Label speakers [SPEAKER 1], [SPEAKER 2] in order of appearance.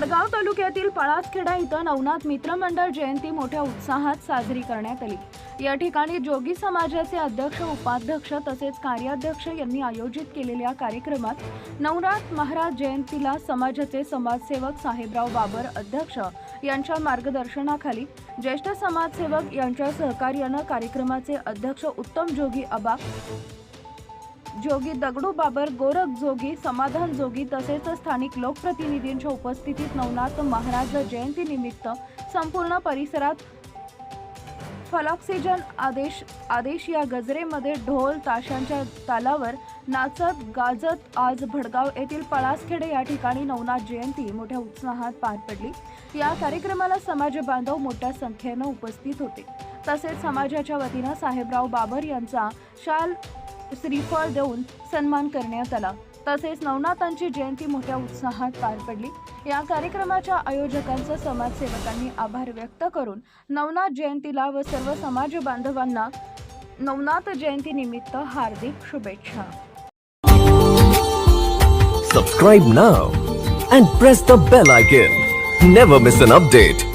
[SPEAKER 1] खडगाव तालुक्यातील पळासखेडा इथं नवनाथ मित्रमंडळ जयंती मोठ्या उत्साहात साजरी करण्यात आली. या ठिकाणी जोगी समाजाचे अध्यक्ष उपाध्यक्ष तसेच कार्याध्यक्ष यांनी आयोजित केलेल्या कार्यक्रमात नवनाथ महाराज जयंतीला समाजाचे समाजसेवक साहेबराव बाबर अध्यक्ष यांच्या मार्गदर्शनाखाली ज्येष्ठ समाजसेवक यांच्या सहकार्यानं कार्यक्रमाचे अध्यक्ष उत्तम जोगी अबा जोगी दगडू बाबर गोरख जोगी समाधान जोगी तसेच स्थानिक लोकप्रतिनिधींच्या उपस्थितीत नवनाथ महाराज जयंती निमित्त संपूर्ण परिसरात फलॉक्सिजन आदेश आदेश या गजरेमध्ये ढोल ताशांच्या तालावर नाचत गाजत आज भडगाव येथील पळासखेडे या ठिकाणी नवनाथ जयंती मोठ्या उत्साहात पार पडली. या कार्यक्रमाला समाज बांधव मोठ्या संख्येनं उपस्थित होते. तसेच समाजाच्या वतीनं साहेबराव बाबर यांचा शाल श्रीफळ देऊन सन्मान करण्यात आला. तसेच नवनाथांची जयंती मोठ्या उत्साहात पार पडली. या कार्यक्रमाच्या आयोजकांचा समाजसेवकांनी आभार व्यक्त करून नवनाथ जयंतीला व सर्व समाज बांधवांना नवनाथ जयंती निमित्त हार्दिक शुभेच्छा.
[SPEAKER 2] Subscribe now and press the bell icon never miss an update